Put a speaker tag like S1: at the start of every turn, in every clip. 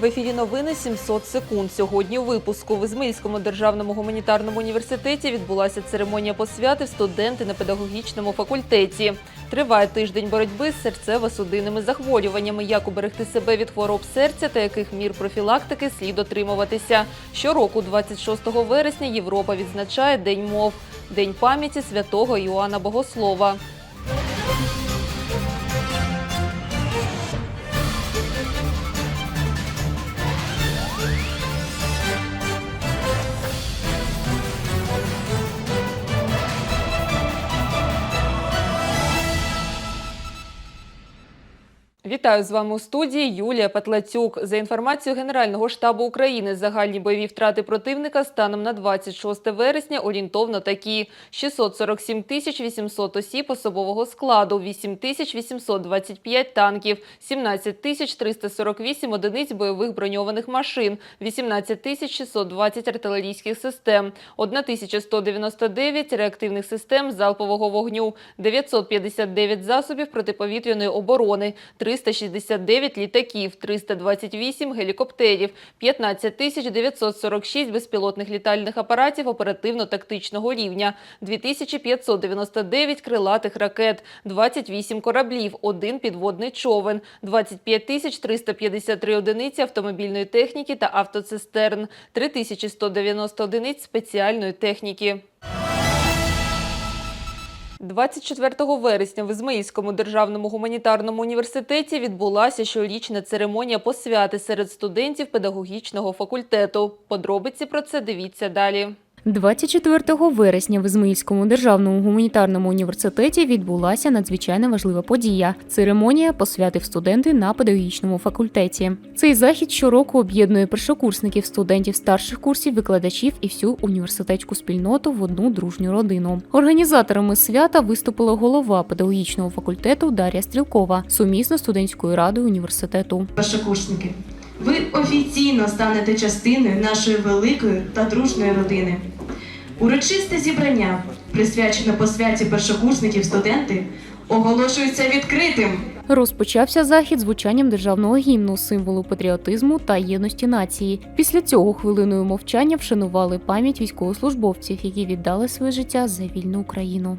S1: В ефірі новини 700 секунд. Сьогодні у випуску в Ізмаїльському державному гуманітарному університеті відбулася церемонія посвяти студенти на педагогічному факультеті. Триває тиждень боротьби з серцево-судинними захворюваннями. Як уберегти себе від хвороб серця та яких мір профілактики слід дотримуватися. Щороку, 26 вересня, Європа відзначає День мов, День пам'яті святого Іоанна Богослова. Вітаю з вами у студії Юлія Петлацюк. За інформацією Генерального штабу України, загальні бойові втрати противника станом на 26 вересня орієнтовно такі: 647 тисяч 800 осіб особового складу, 8 тисяч 825 танків, 17 тисяч 348 одиниць бойових броньованих машин, 18 тисяч 620 артилерійських систем, 1199 реактивних систем залпового вогню, 959 засобів протиповітряної оборони, 369 літаків, 328 гелікоптерів, 15 тисяч 946 безпілотних літальних апаратів оперативно-тактичного рівня, 2599 крилатих ракет, 28 кораблів, один підводний човен, 25 тисяч 353 одиниці автомобільної техніки та автоцистерн, 3190 одиниць спеціальної техніки. 24 вересня в Ізмаїльському державному гуманітарному університеті відбулася щорічна церемонія посвяти серед студентів педагогічного факультету. Подробиці про це дивіться далі.
S2: 24 вересня в Ізмаїльському державному гуманітарному університеті відбулася надзвичайно важлива подія церемонія посвятив студенти на педагогічному факультеті. Цей захід щороку об'єднує першокурсників, студентів старших курсів, викладачів і всю університетську спільноту в одну дружню родину. Організаторами свята виступила голова педагогічного факультету Дар'я Стрілкова сумісно студентською радою університету.
S3: першокурсники. Ви офіційно станете частиною нашої великої та дружної родини. Урочисте зібрання, присвячене посвяті першокурсників студенти, оголошується відкритим.
S2: Розпочався захід звучанням державного гімну, символу патріотизму та єдності нації. Після цього хвилиною мовчання вшанували пам'ять військовослужбовців, які віддали своє життя за вільну Україну.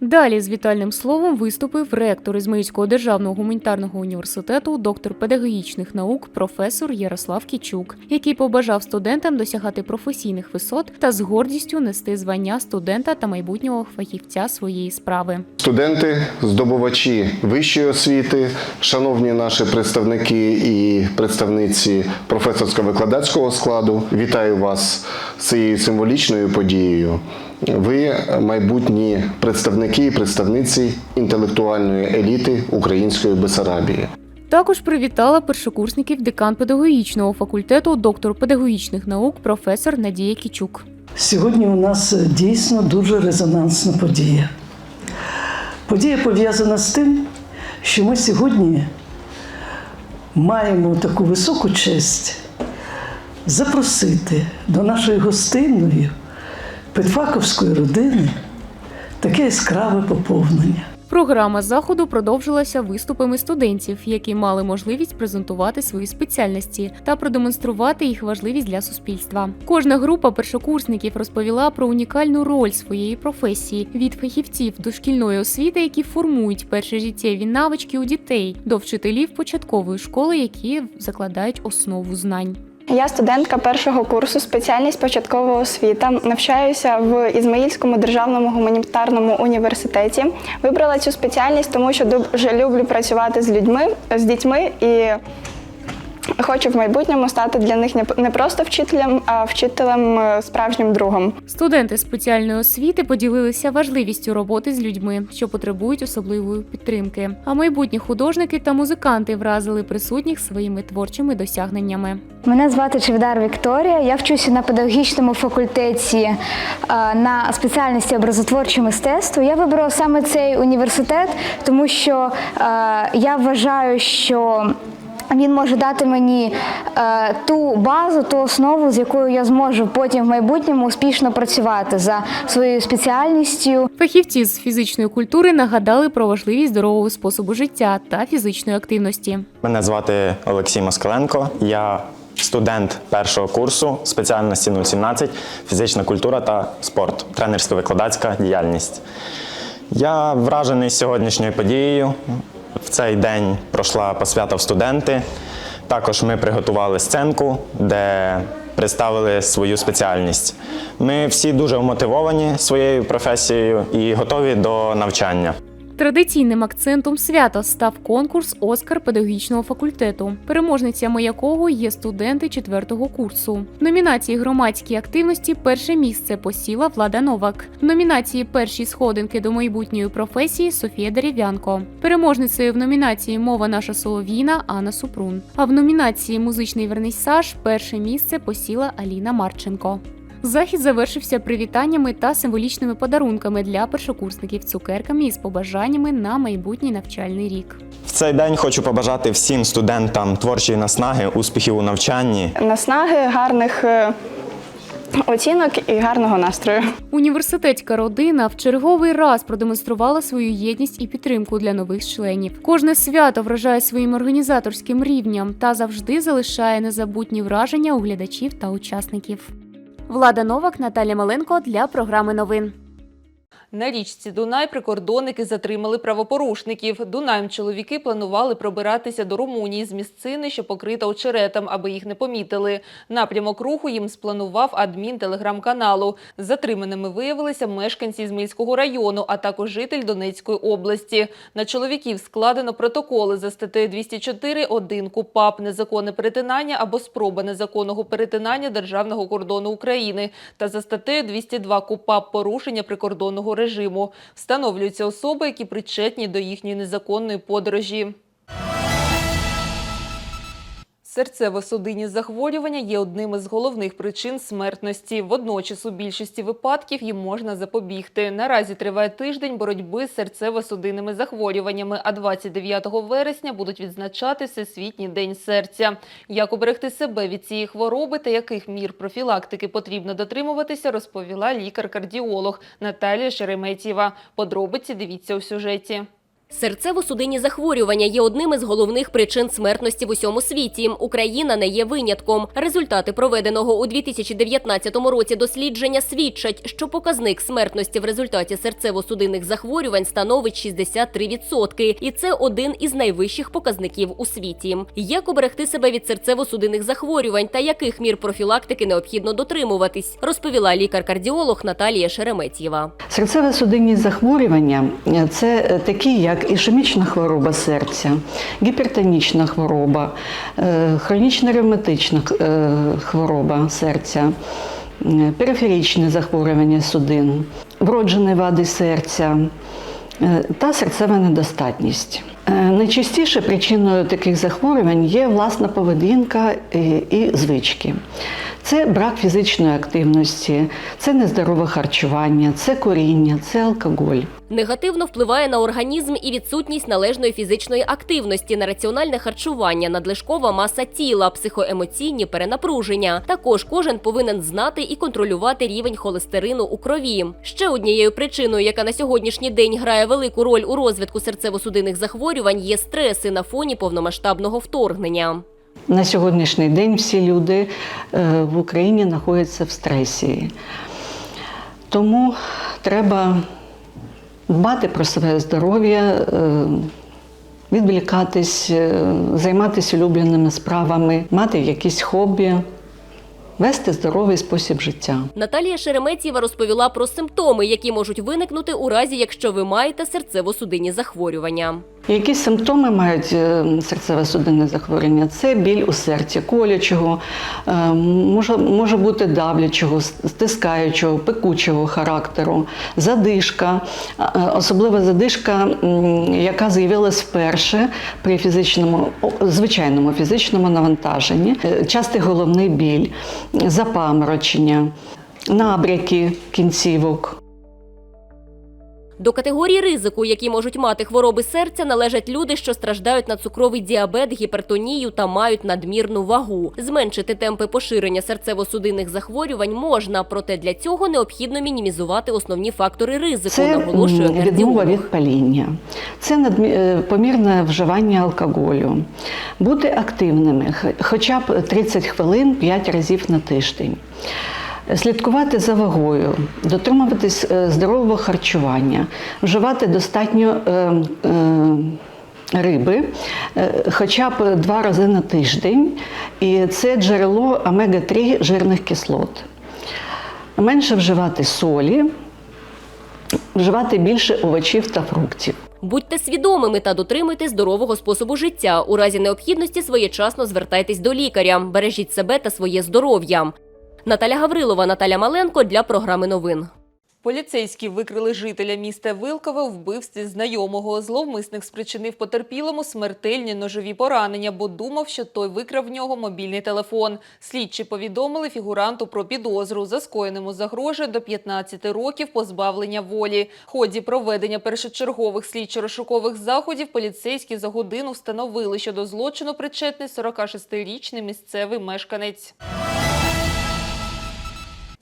S2: Далі з вітальним словом виступив ректор Ізмаїльського державного гуманітарного університету, доктор педагогічних наук, професор Ярослав Кічук, який побажав студентам досягати професійних висот та з гордістю нести звання студента та майбутнього фахівця своєї справи.
S4: Студенти, здобувачі вищої освіти, шановні наші представники і представниці професорсько-викладацького складу, вітаю вас з цією символічною подією. Ви майбутні представники і представниці інтелектуальної еліти української Бесарабії.
S2: Також привітала першокурсників декан педагогічного факультету, доктор педагогічних наук, професор Надія Кічук.
S5: Сьогодні у нас дійсно дуже резонансна подія. Подія пов'язана з тим, що ми сьогодні маємо таку високу честь запросити до нашої гостинної педфаковської родини таке яскраве поповнення.
S2: Програма заходу продовжилася виступами студентів, які мали можливість презентувати свої спеціальності та продемонструвати їх важливість для суспільства. Кожна група першокурсників розповіла про унікальну роль своєї професії від фахівців дошкільної освіти, які формують перші життєві навички у дітей, до вчителів початкової школи, які закладають основу знань.
S6: Я студентка першого курсу, спеціальність початкова освіта. Навчаюся в Ізмаїльському державному гуманітарному університеті. Вибрала цю спеціальність, тому що дуже люблю працювати з людьми, з дітьми і хочу в майбутньому стати для них не- просто вчителем, а вчителем е, справжнім другом.
S2: Студенти спеціальної освіти поділилися важливістю роботи з людьми, що потребують особливої підтримки. А майбутні художники та музиканти вразили присутніх своїми творчими досягненнями.
S7: Мене звати Чевдар Вікторія. Я вчуся на педагогічному факультеті е, на спеціальності образотворче мистецтво. Я вибрала саме цей університет, тому що е, я вважаю, що він може дати мені е, ту базу, ту основу, з якою я зможу потім в майбутньому успішно працювати за своєю спеціальністю.
S2: Фахівці з фізичної культури нагадали про важливість здорового способу життя та фізичної активності.
S8: Мене звати Олексій Москаленко. Я студент першого курсу спеціальності 017 фізична культура та спорт, тренерсько-викладацька діяльність. Я вражений сьогоднішньою подією. В цей день пройшла посвята в студенти. Також ми приготували сценку, де представили свою спеціальність. Ми всі дуже вмотивовані своєю професією і готові до навчання.
S2: Традиційним акцентом свята став конкурс Оскар педагогічного факультету, переможницями якого є студенти четвертого курсу. В номінації громадські активності перше місце посіла Влада Новак. В номінації перші сходинки до майбутньої професії Софія Дерев'янко. Переможницею в номінації Мова наша солов'їна Анна Супрун. А в номінації Музичний вернісаж перше місце посіла Аліна Марченко. Захід завершився привітаннями та символічними подарунками для першокурсників цукерками із побажаннями на майбутній навчальний рік.
S8: В цей день хочу побажати всім студентам творчої наснаги, успіхів у навчанні
S6: Наснаги, гарних е, оцінок і гарного настрою.
S2: Університетська родина в черговий раз продемонструвала свою єдність і підтримку для нових членів. Кожне свято вражає своїм організаторським рівнем та завжди залишає незабутні враження у глядачів та учасників. Влада Новак, Наталя Маленко для програми новин.
S1: На річці Дунай прикордонники затримали правопорушників. Дунаєм чоловіки планували пробиратися до Румунії з місцини, що покрита очеретом, аби їх не помітили. Напрямок руху їм спланував адмін телеграм-каналу. Затриманими виявилися мешканці Ізмаїльського району, а також житель Донецької області. На чоловіків складено протоколи за статтею 204 1 КУПАП незаконне перетинання або спроба незаконного перетинання державного кордону України та за статтею 202 КУПАП порушення прикордонного режиму. Встановлюються особи, які причетні до їхньої незаконної подорожі. Серцево-судинні захворювання є одним із головних причин смертності. Водночас у більшості випадків їм можна запобігти. Наразі триває тиждень боротьби з серцево-судинними захворюваннями, а 29 вересня будуть відзначати Всесвітній день серця. Як уберегти себе від цієї хвороби та яких мір профілактики потрібно дотримуватися, розповіла лікар-кардіолог Наталія Шереметєва. Подробиці дивіться у сюжеті.
S9: Серцево-судинні захворювання є одним із головних причин смертності в усьому світі. Україна не є винятком. Результати проведеного у 2019 році дослідження свідчать, що показник смертності в результаті серцево-судинних захворювань становить 63%. І це один із найвищих показників у світі. Як оберегти себе від серцево-судинних захворювань та яких мір профілактики необхідно дотримуватись, розповіла лікар-кардіолог Наталія Шереметьєва.
S10: Серцево-судинні захворювання е, це е, такі, як ішемічна хвороба серця, гіпертонічна хвороба, е, хронічна ревматична е, хвороба серця, периферічне захворювання судин, вроджені вади серця е, та серцева недостатність. Е, Найчастіше причиною таких захворювань є власна поведінка е, і звички. Це брак фізичної активності, це нездорове харчування, це куріння, це алкоголь.
S9: Негативно впливає на організм і відсутність належної фізичної активності, на раціональне харчування, надлишкова маса тіла, психоемоційні перенапруження. Також кожен повинен знати і контролювати рівень холестерину у крові. Ще однією причиною, яка на сьогоднішній день грає велику роль у розвитку серцево-судинних захворювань, є стреси на фоні повномасштабного вторгнення.
S10: На сьогоднішній день всі люди е, в Україні знаходяться в стресі. Тому треба дбати про своє здоров'я, е, відволікатись, е, займатися улюбленими справами, мати якісь хобі, вести здоровий спосіб життя.
S9: Наталія Шереметьєва розповіла про симптоми, які можуть виникнути у разі, якщо ви маєте серцево-судинні захворювання.
S10: Які симптоми мають е, серцево-судинне захворювання? Це біль у серці, колючого, е, може, може бути давлячого, стискаючого, пекучого характеру, задишка, е, особлива задишка, яка з'явилась вперше при фізичному, звичайному фізичному навантаженні, частий головний біль, запаморочення, набряки кінцівок.
S9: До категорії ризику, які можуть мати хвороби серця, належать люди, що страждають на цукровий діабет, гіпертонію та мають надмірну вагу. Зменшити темпи поширення серцево-судинних захворювань можна, проте для цього необхідно мінімізувати основні фактори ризику,
S10: Це
S9: наголошує
S10: відмова від паління, це надмі- е, помірне вживання алкоголю, бути активними, хоча б 30 хвилин 5 разів на тиждень. Слідкувати за вагою, дотримуватись е, здорового харчування, вживати достатньо е, е, риби хоча б два рази на тиждень, і це джерело омега-3 жирних кислот. Менше вживати солі, вживати більше овочів та фруктів.
S9: Будьте свідомими та дотримуйте здорового способу життя. У разі необхідності своєчасно звертайтесь до лікаря. Бережіть себе та своє здоров'я. Наталя Гаврилова, Наталя Маленко для програми новин.
S1: Поліцейські викрили жителя міста Вилкове у вбивстві знайомого. Зловмисник спричинив потерпілому смертельні ножові поранення, бо думав, що той викрав в нього мобільний телефон. Слідчі повідомили фігуранту про підозру. За скоєному загрожує до 15 років позбавлення волі. В ході проведення першочергових слідчо-розшукових заходів поліцейські за годину встановили, що до злочину причетний 46-річний місцевий мешканець.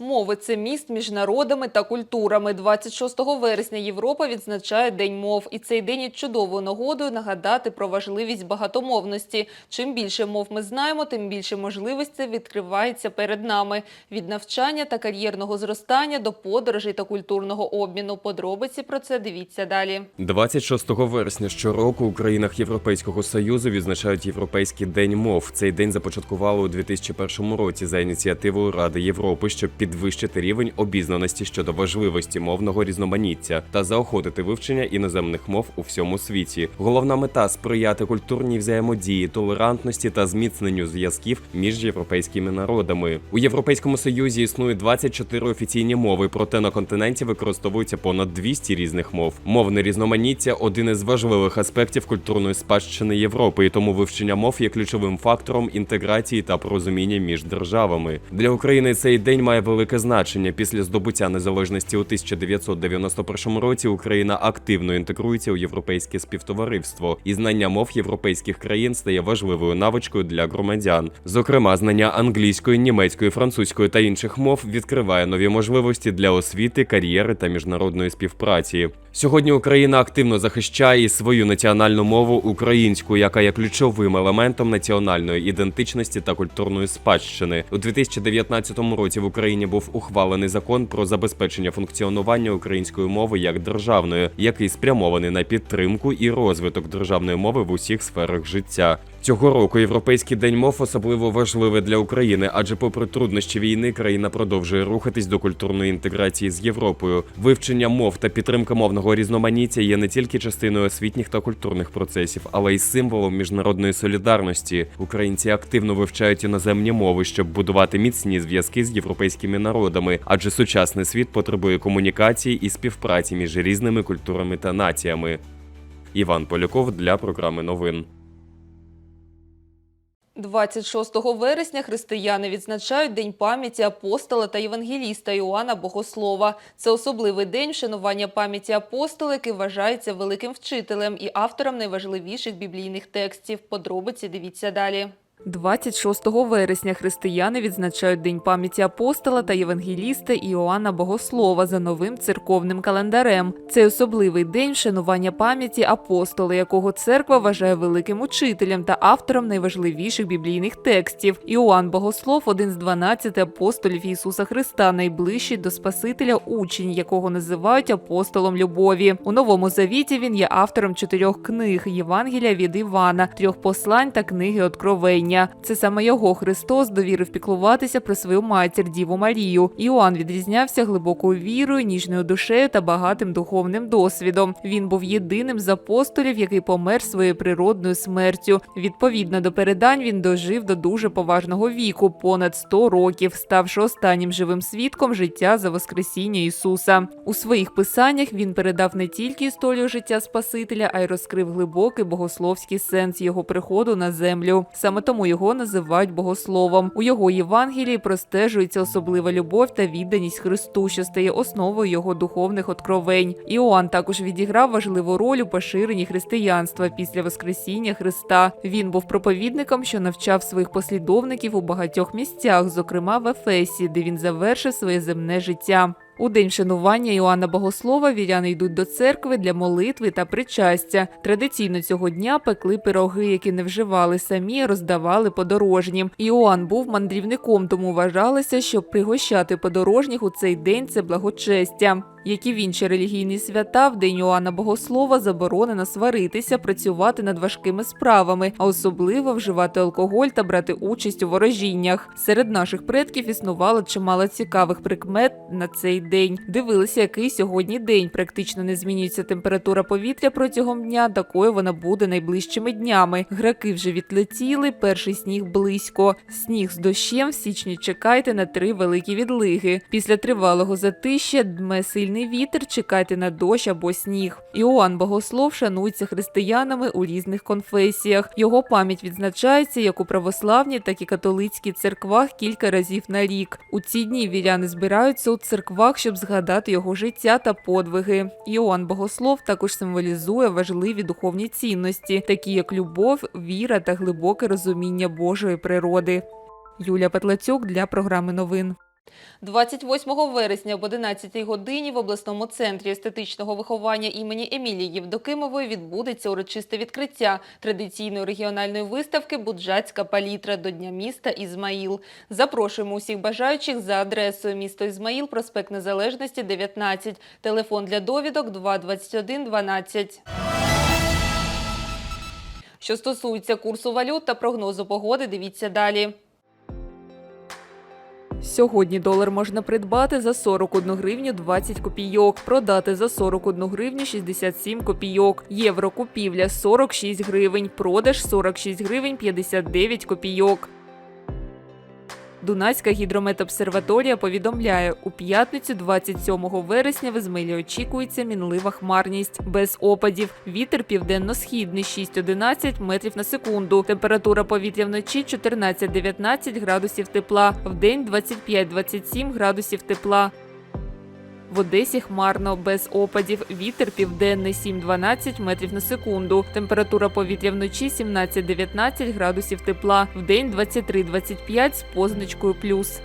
S1: Мови це міст між народами та культурами. 26 вересня Європа відзначає День мов. І цей день є чудовою нагодою нагадати про важливість багатомовності. Чим більше мов ми знаємо, тим більше можливостей відкривається перед нами. Від навчання та кар'єрного зростання до подорожей та культурного обміну. Подробиці про це дивіться далі.
S11: 26 вересня щороку у країнах Європейського Союзу відзначають Європейський день мов. Цей день започаткували у 2001 році за ініціативою Ради Європи, щоб підвищити рівень обізнаності щодо важливості мовного різноманіття та заохотити вивчення іноземних мов у всьому світі. Головна мета сприяти культурній взаємодії, толерантності та зміцненню зв'язків між європейськими народами. У Європейському Союзі існує 24 офіційні мови, проте на континенті використовується понад 200 різних мов. Мовне різноманіття один із важливих аспектів культурної спадщини Європи, і тому вивчення мов є ключовим фактором інтеграції та порозуміння між державами. Для України цей день має велике значення. Після здобуття незалежності у 1991 році Україна активно інтегрується у європейське співтовариство, і знання мов європейських країн стає важливою навичкою для громадян. Зокрема, знання англійської, німецької, французької та інших мов відкриває нові можливості для освіти, кар'єри та міжнародної співпраці. Сьогодні Україна активно захищає свою національну мову українську, яка є ключовим елементом національної ідентичності та культурної спадщини. У 2019 році в Україні був ухвалений закон про забезпечення функціонування української мови як державної, який спрямований на підтримку і розвиток державної мови в усіх сферах життя. Цього року Європейський день мов особливо важливий для України, адже, попри труднощі війни, країна продовжує рухатись до культурної інтеграції з Європою. Вивчення мов та підтримка мовного різноманіття є не тільки частиною освітніх та культурних процесів, але й символом міжнародної солідарності. Українці активно вивчають іноземні мови, щоб будувати міцні зв'язки з європейськими народами, адже сучасний світ потребує комунікації і співпраці між різними культурами та націями. Іван Поляков для програми новин.
S1: 26 вересня християни відзначають День пам'яті апостола та євангеліста Іоанна Богослова. Це особливий день вшанування пам'яті апостола, який вважається великим вчителем і автором найважливіших біблійних текстів. Подробиці дивіться далі. 26 вересня християни відзначають День пам'яті апостола та євангеліста Іоанна Богослова за новим церковним календарем. Це особливий день вшанування пам'яті апостола, якого церква вважає великим учителем та автором найважливіших біблійних текстів. Іоанн Богослов один з 12 апостолів Ісуса Христа, найближчий до Спасителя учень, якого називають апостолом любові. У новому завіті він є автором чотирьох книг Євангелія від Івана, трьох послань та книги Откровення. Це саме його Христос довірив піклуватися про свою матір Діву Марію. Іоанн відрізнявся глибокою вірою, ніжною душею та багатим духовним досвідом. Він був єдиним з апостолів, який помер своєю природною смертю. Відповідно до передань, він дожив до дуже поважного віку, понад 100 років, ставши останнім живим свідком життя за Воскресіння Ісуса. У своїх писаннях він передав не тільки історію життя Спасителя, а й розкрив глибокий богословський сенс його приходу на землю. Саме тому тому його називають богословом. У його Євангелії простежується особлива любов та відданість Христу, що стає основою його духовних откровень. Іоанн також відіграв важливу роль у поширенні християнства після Воскресіння Христа. Він був проповідником, що навчав своїх послідовників у багатьох місцях, зокрема в Ефесі, де він завершив своє земне життя. У день вшанування Іоанна Богослова віряни йдуть до церкви для молитви та причастя. Традиційно цього дня пекли пироги, які не вживали самі, роздавали подорожнім. Іоанн був мандрівником, тому вважалося, що пригощати подорожніх у цей день це благочестя. Як і в інші релігійні свята, в день Іоанна Богослова заборонено сваритися, працювати над важкими справами, а особливо вживати алкоголь та брати участь у ворожіннях. Серед наших предків існувало чимало цікавих прикмет на цей день. Дивилися, який сьогодні день. Практично не змінюється температура повітря протягом дня, такою вона буде найближчими днями. Граки вже відлетіли, перший сніг близько. Сніг з дощем в січні чекайте на три великі відлиги. Після тривалого затища дме сильний вітер, чекайте на дощ або сніг. Іоанн Богослов шанується християнами у різних конфесіях. Його пам'ять відзначається як у православній, так і католицькій церквах кілька разів на рік. У ці дні віряни збираються у церквах, щоб згадати його життя та подвиги. Іоанн Богослов також символізує важливі духовні цінності, такі як любов, віра та глибоке розуміння Божої природи. Юлія Петлацюк для програми новин. 28 вересня об 11 годині в обласному центрі естетичного виховання імені Емілії Євдокимової відбудеться урочисте відкриття традиційної регіональної виставки Буджацька палітра до Дня міста Ізмаїл. Запрошуємо усіх бажаючих за адресою місто Ізмаїл, проспект Незалежності, 19, телефон для довідок 221 12. Що стосується курсу валют та прогнозу погоди, дивіться далі. Сьогодні долар можна придбати за 41 гривню 20 копійок, продати за 41 гривню 67 копійок. Євро купівля 46 гривень, продаж 46 гривень 59 копійок. Дунайська гідрометобсерваторія повідомляє, у п'ятницю 27 вересня в Ізмилі очікується мінлива хмарність. Без опадів. Вітер південно-східний 6-11 метрів на секунду. Температура повітря вночі 14-19 градусів тепла. в день 25-27 градусів тепла. В Одесі хмарно, без опадів. Вітер південний 7-12 метрів на секунду. Температура повітря вночі 17-19 градусів тепла. Вдень 23-25 з позначкою плюс.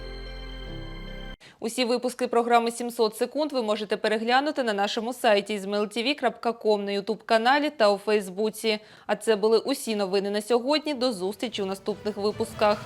S1: Усі випуски програми «700 секунд ви можете переглянути на нашому сайті izmailtv.com, на ютуб-каналі та у Фейсбуці. А це були усі новини на сьогодні. До зустрічі у наступних випусках.